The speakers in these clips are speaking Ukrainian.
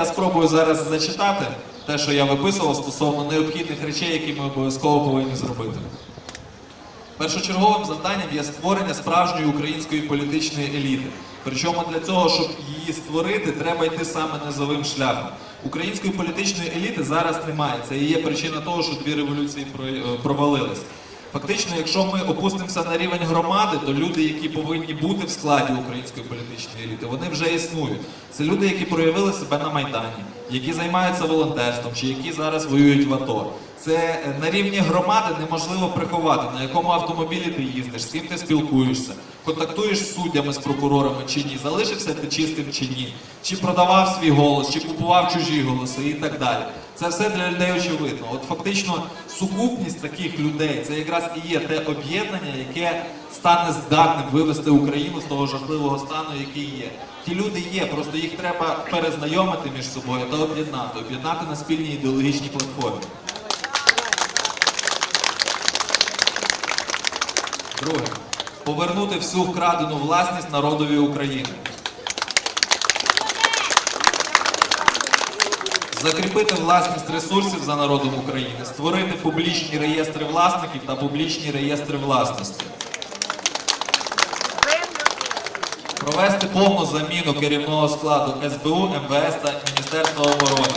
Я спробую зараз зачитати те, що я виписував стосовно необхідних речей, які ми обов'язково повинні зробити. Першочерговим завданням є створення справжньої української політичної еліти. Причому для цього, щоб її створити, треба йти саме низовим шляхом. Української політичної еліти зараз немає. Це і є причина того, що дві революції провалились. Фактично, якщо ми опустимося на рівень громади, то люди, які повинні бути в складі української політичної еліти, вони вже існують. Це люди, які проявили себе на майдані, які займаються волонтерством, чи які зараз воюють в АТО. Це е, на рівні громади неможливо приховати, на якому автомобілі ти їздиш, з ким ти спілкуєшся, контактуєш з суддями, з прокурорами чи ні, залишився ти чистим чи ні, чи продавав свій голос, чи купував чужі голоси і так далі. Це все для людей очевидно. От фактично сукупність таких людей це якраз і є те об'єднання, яке стане здатним вивести Україну з того жахливого стану, який є. Ті люди є, просто їх треба перезнайомити між собою та об'єднати, об'єднати на спільній ідеологічній платформі. Друге. Повернути всю вкрадену власність народові України. Закріпити власність ресурсів за народом України, створити публічні реєстри власників та публічні реєстри власності. Провести повну заміну керівного складу СБУ, МВС та Міністерства оборони.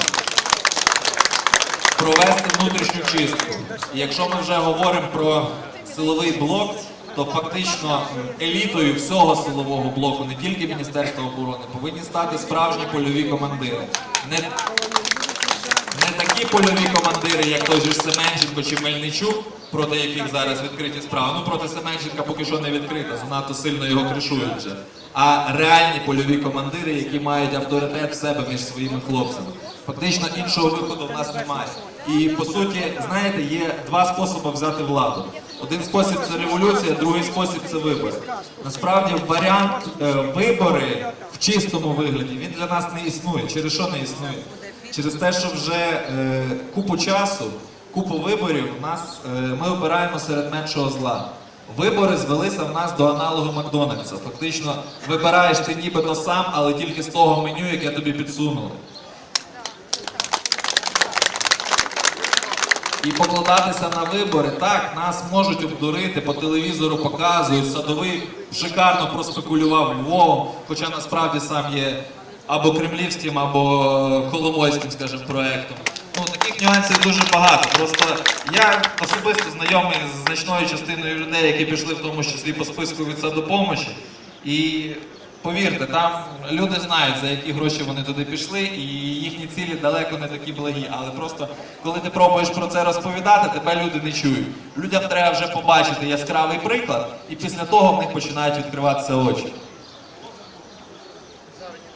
Провести внутрішню чистку. І якщо ми вже говоримо про силовий блок, то фактично елітою всього силового блоку, не тільки Міністерства оборони, повинні стати справжні польові командири. Не такі польові командири, як той же Семенченко чи Мельничук, проти яких зараз відкриті справи. Ну проти Семенченка поки що не відкрита, занадто сильно його кришують вже. А реальні польові командири, які мають авторитет в себе між своїми хлопцями. Фактично іншого виходу в нас немає. І по суті, знаєте, є два способи взяти владу. Один спосіб це революція, другий спосіб це вибори. Насправді варіант е, вибори в чистому вигляді він для нас не існує. Через що не існує? Через те, що вже е, купу часу, купу виборів у нас е, ми обираємо серед меншого зла. Вибори звелися в нас до аналогу Макдональдса. Фактично, вибираєш ти нібито сам, але тільки з того меню, яке тобі підсунули. І покладатися на вибори, так, нас можуть обдурити, по телевізору показують, садовий шикарно проспекулював Львовом, хоча насправді сам є або кремлівським, або коломойським, скажімо, проектом. Ну, таких нюансів дуже багато. Просто я особисто знайомий з значною частиною людей, які пішли в тому числі по списку від самопомочі. І повірте, там люди знають, за які гроші вони туди пішли, і їхні цілі далеко не такі благі. Але просто коли ти пробуєш про це розповідати, тебе люди не чують. Людям треба вже побачити яскравий приклад, і після того в них починають відкриватися очі.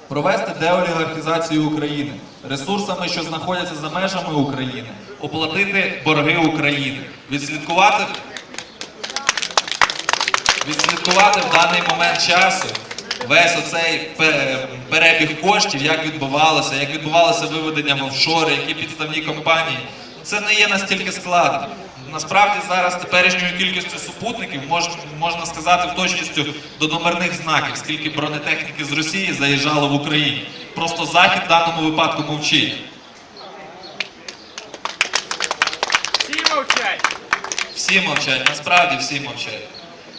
Провести деолігархізацію України ресурсами, що знаходяться за межами України, оплатити борги України, відслідкувати, відслідкувати в даний момент часу весь оцей перебіг коштів, як відбувалося, як відбувалося виведення в офшори, які підставні компанії. Це не є настільки складно. Насправді зараз теперішньою кількістю супутників мож, можна сказати в точністю до номерних знаків, скільки бронетехніки з Росії заїжджало в Україну. Просто Захід в даному випадку мовчить. Всі мовчать. Всі мовчать, насправді всі мовчать.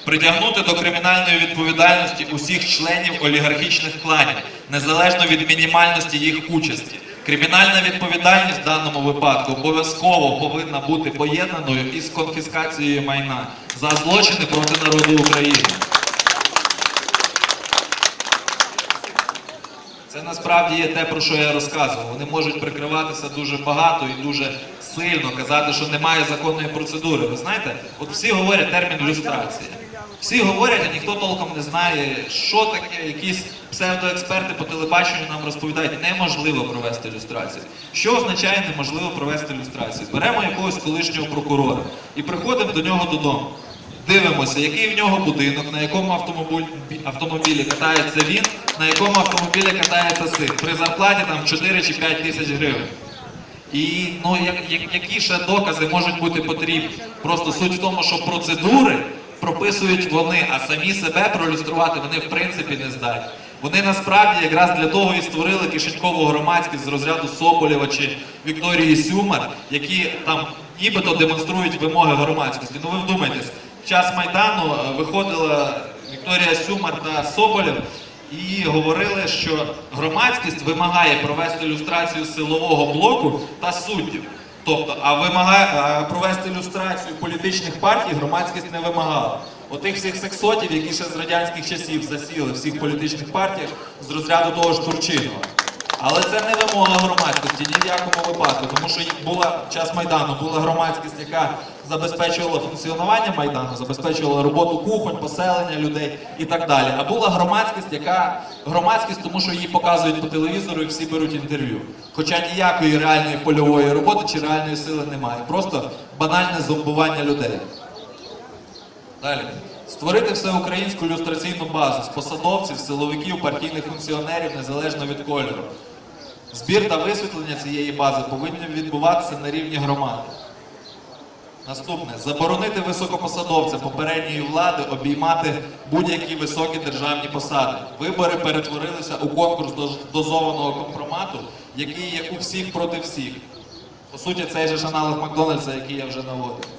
Притягнути до кримінальної відповідальності усіх членів олігархічних кланів, незалежно від мінімальності їх участі. Кримінальна відповідальність в даному випадку обов'язково повинна бути поєднаною із конфіскацією майна за злочини проти народу України. Це насправді є те, про що я розказував. Вони можуть прикриватися дуже багато і дуже сильно казати, що немає законної процедури. Ви знаєте, от всі говорять термін люстрація. Всі говорять, а ніхто толком не знає, що таке, якісь псевдоексперти по телебаченню нам розповідають, неможливо провести люстрацію. Що означає неможливо провести люстрацію? Беремо якогось колишнього прокурора і приходимо до нього додому. Дивимося, який в нього будинок, на якому автомобілі катається він, на якому автомобілі катається син. При зарплаті там 4 чи 5 тисяч гривень. І ну, як, як, які ще докази можуть бути потрібні? Просто суть в тому, що процедури прописують вони, а самі себе пролюструвати вони в принципі не здатні. Вони насправді якраз для того і створили кишенькову громадськість з розряду Соболєва чи Вікторії Сюмар, які там нібито демонструють вимоги громадськості. Ну ви вдумайтесь, в час Майдану е, виходила Вікторія Сюмар та Соболєв і говорили, що громадськість вимагає провести ілюстрацію силового блоку та суддів. Тобто, а вимагає провести ілюстрацію політичних партій громадськість не вимагала. Отих всіх сексотів, які ще з радянських часів засіли всіх політичних партіях з розряду того ж Турчинова. Але це не вимога громадськості ні в якому випадку, тому що була час майдану, була громадськість, яка забезпечувала функціонування майдану, забезпечувала роботу кухонь, поселення людей і так далі. А була громадськість, яка громадськість, тому що її показують по телевізору і всі беруть інтерв'ю. Хоча ніякої реальної польової роботи чи реальної сили немає. Просто банальне зомбування людей. Далі. Створити всеукраїнську люстраційну базу з посадовців, силовиків, партійних функціонерів незалежно від кольору. Збір та висвітлення цієї бази повинні відбуватися на рівні громади. Наступне заборонити високопосадовцям попередньої влади обіймати будь-які високі державні посади. Вибори перетворилися у конкурс дозованого компромату, який є у всіх проти всіх. По суті, цей же ж аналог Макдональдса, який я вже наводив.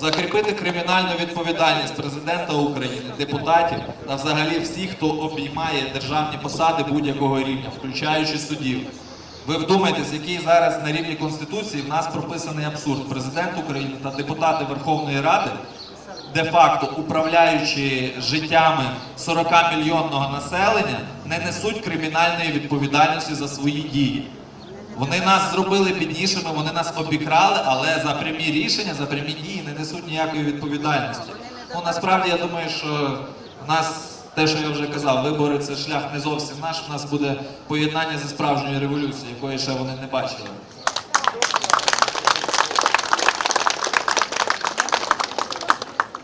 Закріпити кримінальну відповідальність президента України, депутатів та взагалі всіх, хто обіймає державні посади будь-якого рівня, включаючи суддів. Ви вдумайтесь, який зараз на рівні Конституції в нас прописаний абсурд. Президент України та депутати Верховної Ради, де-факто управляючи життями 40-мільйонного населення, не несуть кримінальної відповідальності за свої дії. Вони нас зробили біднішими, вони нас обікрали, але за прямі рішення, за прямі дії не несуть ніякої відповідальності. Ну насправді я думаю, що в нас те, що я вже казав, вибори це шлях не зовсім наш. У нас буде поєднання зі справжньою революцією, якої ще вони не бачили.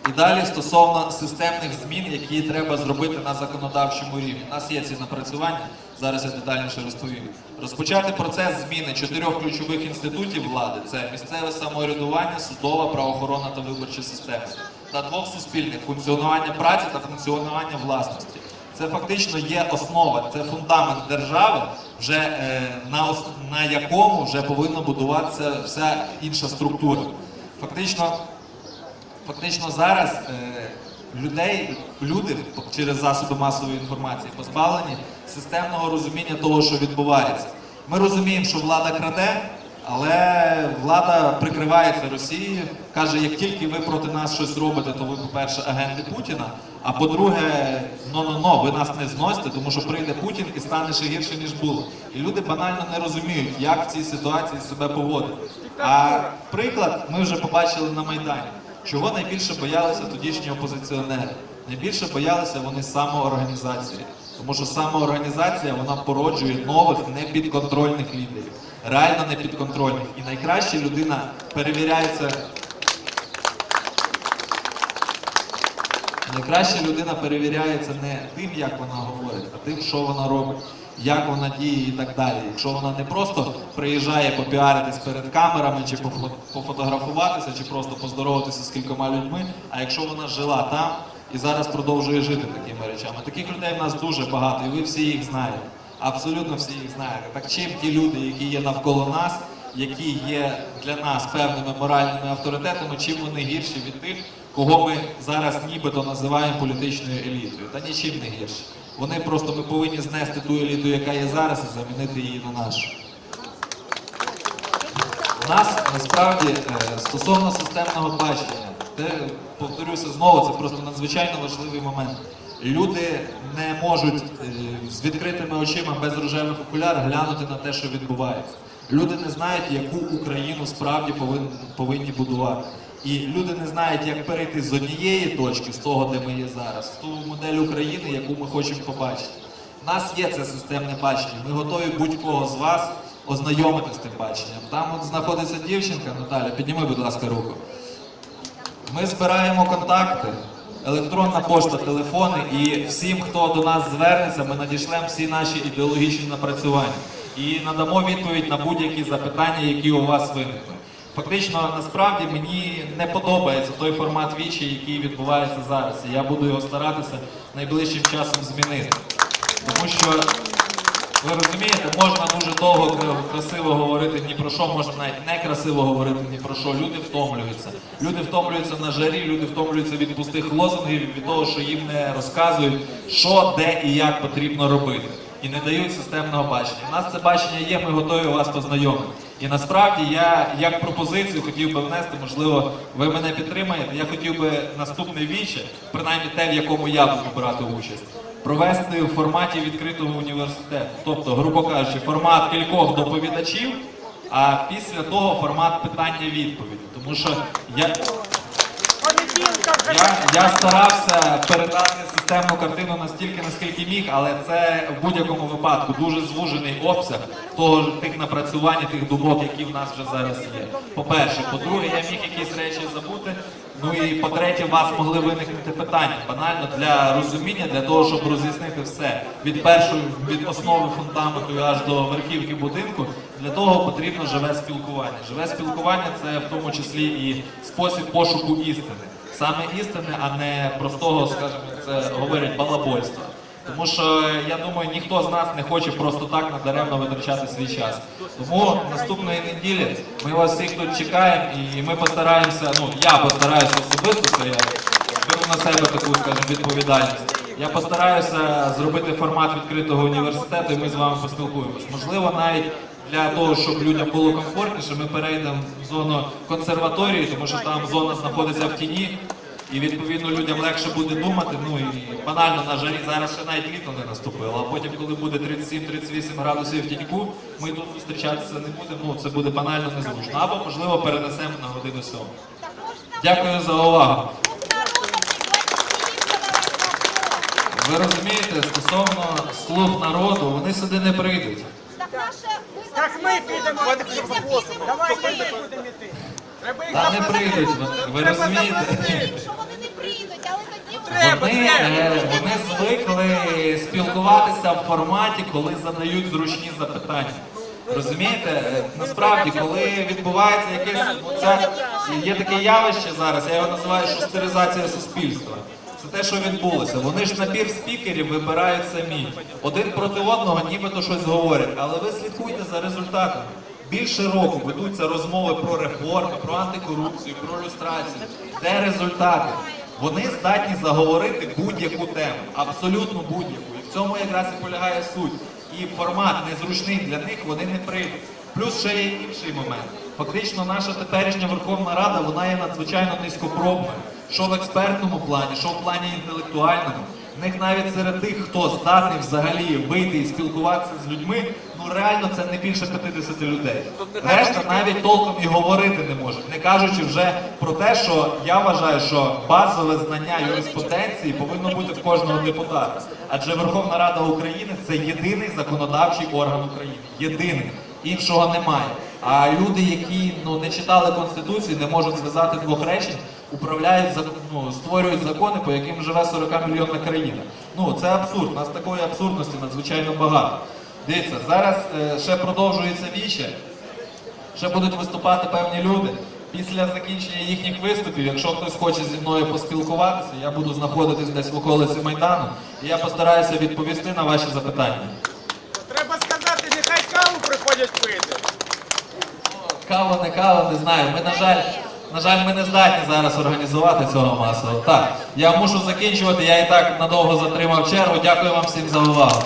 І далі стосовно системних змін, які треба зробити на законодавчому рівні. У нас є ці напрацювання, зараз я детальніше розповім. Розпочати процес зміни чотирьох ключових інститутів влади це місцеве самоврядування, судова, правоохоронна та виборча система, та двох суспільних функціонування праці та функціонування власності. Це фактично є основа, це фундамент держави, вже е, на, на якому вже повинна будуватися вся інша структура. Фактично, Фактично зараз е, людей, люди через засоби масової інформації позбавлені системного розуміння того, що відбувається. Ми розуміємо, що влада краде, але влада прикривається Росією, каже, як тільки ви проти нас щось робите, то ви, по-перше, агенти Путіна. А по-друге, но-но-но, ви нас не зносите, тому що прийде Путін і стане ще гірше, ніж було. І люди банально не розуміють, як в цій ситуації себе поводити. А приклад ми вже побачили на Майдані. Чого найбільше боялися тодішні опозиціонери? Найбільше боялися вони самоорганізації. Тому що самоорганізація вона породжує нових непідконтрольних лідерів. Реально непідконтрольних. І найкраще людина перевіряється. Найкраще людина перевіряється не тим, як вона говорить, а тим, що вона робить, як вона діє і так далі. Якщо вона не просто приїжджає попіаритись перед камерами, чи пофо- пофотографуватися, чи просто поздороватися з кількома людьми, а якщо вона жила там і зараз продовжує жити такими речами. Таких людей в нас дуже багато, і ви всі їх знаєте. Абсолютно всі їх знаєте. Так чим ті люди, які є навколо нас, які є для нас певними моральними авторитетами, чим вони гірші від тих, кого ми зараз нібито називаємо політичною елітою. Та нічим не гірші. Вони просто ми повинні знести ту еліту, яка є зараз, і замінити її на нашу. У нас насправді е, стосовно системного бачення, те, повторюся знову, це просто надзвичайно важливий момент. Люди не можуть е, з відкритими очима без рожевих окуляр глянути на те, що відбувається. Люди не знають, яку Україну справді повинні будувати. І люди не знають, як перейти з однієї точки, з того, де ми є зараз, в ту модель України, яку ми хочемо побачити. У нас є це системне бачення. Ми готові будь-кого з вас ознайомити з тим баченням. Там от знаходиться дівчинка, Наталя, підніми, будь ласка, руку. Ми збираємо контакти, електронна пошта, телефони, і всім, хто до нас звернеться, ми надішлемо всі наші ідеологічні напрацювання і надамо відповідь на будь-які запитання, які у вас виникнуть. Фактично, насправді мені не подобається той формат вічі, який відбувається зараз. І я буду його старатися найближчим часом змінити. Тому що ви розумієте, можна дуже довго красиво говорити ні про що, можна навіть не красиво говорити ні про що. Люди втомлюються. Люди втомлюються на жарі, люди втомлюються від пустих лозунгів, від того, що їм не розказують, що, де і як потрібно робити. І не дають системного бачення. У нас це бачення є, ми готові вас познайомити. І насправді я як пропозицію хотів би внести, можливо, ви мене підтримаєте. Я хотів би наступне віче, принаймні те, в якому я буду брати участь провести в форматі відкритого університету. Тобто, грубо кажучи, формат кількох доповідачів, а після того формат питання-відповіді. Тому що я, я, я старався передати системну картину настільки, наскільки міг, але це в будь-якому випадку дуже звужений обсяг того тих напрацювань, і тих думок, які в нас вже зараз є. По-перше, по-друге, я міг якісь речі забути. Ну і по-третє, у вас могли виникнути питання банально для розуміння, для того, щоб роз'яснити все від першої від основи фундаменту аж до верхівки будинку. Для того потрібно живе спілкування. Живе спілкування це в тому числі і спосіб пошуку істини. Саме істини, а не простого, скажімо, це говорять балабольства. Тому що я думаю, ніхто з нас не хоче просто так надаремно витрачати свій час. Тому наступної неділі ми вас всіх тут чекаємо і ми постараємося. Ну я постараюся особисто, це я беру на себе таку, скажімо, відповідальність. Я постараюся зробити формат відкритого університету, і ми з вами поспілкуємось. Можливо, навіть для того, щоб людям було комфортніше, ми перейдемо в зону консерваторії, тому що там зона знаходиться в тіні. І відповідно людям легше буде думати. Ну і банально на жарі зараз ще навіть літо не наступило. А потім, коли буде 37-38 градусів в тіньку, ми тут зустрічатися не будемо. Ну це буде банально незручно. Або можливо перенесемо на годину сьому. Дякую за увагу. Ви розумієте, стосовно слуг народу, вони сюди не прийдуть. Так наше Так ми підемо. Давайте. Давайте ми будемо йти. Треба їх Та не прийдуть, ви, ви розумієте? що вони не прийдуть, але тоді Треба, Вони, треба. е, вони звикли спілкуватися в форматі, коли задають зручні запитання. Розумієте, Е, насправді, коли відбувається якесь це є таке явище зараз, я його називаю шустеризація суспільства. Це те, що відбулося. Вони ж набір спікерів вибирають самі. Один проти одного, нібито щось говорять, але ви слідкуйте за результатами. Більше року ведуться розмови про реформи, про антикорупцію, про люстрацію. Де результати? Вони здатні заговорити будь-яку тему, абсолютно будь-яку. І в цьому якраз і полягає суть. І формат незручний для них вони не прийдуть. Плюс ще є інший момент. Фактично, наша теперішня Верховна Рада вона є надзвичайно низькопробною. Що в експертному плані, що в плані інтелектуальному. В них навіть серед тих, хто здатний взагалі вийти і спілкуватися з людьми, ну реально це не більше 50 людей. Решта навіть толком і говорити не можуть, не кажучи вже про те, що я вважаю, що базове знання юриспруденції повинно бути в кожного депутата. Адже Верховна Рада України це єдиний законодавчий орган України. Єдиний. Іншого немає. А люди, які ну не читали конституції, не можуть зв'язати двох речень, управляють ну, створюють закони, по яким живе 40 мільйонна країна. Ну це абсурд. У нас такої абсурдності надзвичайно багато. Дивіться, зараз е, ще продовжується віче, ще будуть виступати певні люди. Після закінчення їхніх виступів, якщо хтось хоче зі мною поспілкуватися, я буду знаходитись десь в околиці Майдану, і я постараюся відповісти на ваші запитання. Треба сказати, нехай каву приходять пити. Кава, не кава, не знаю. Ми, на жаль, на жаль, ми не здатні зараз організувати цього масово. Так, я мушу закінчувати, я і так надовго затримав чергу. Дякую вам всім за увагу.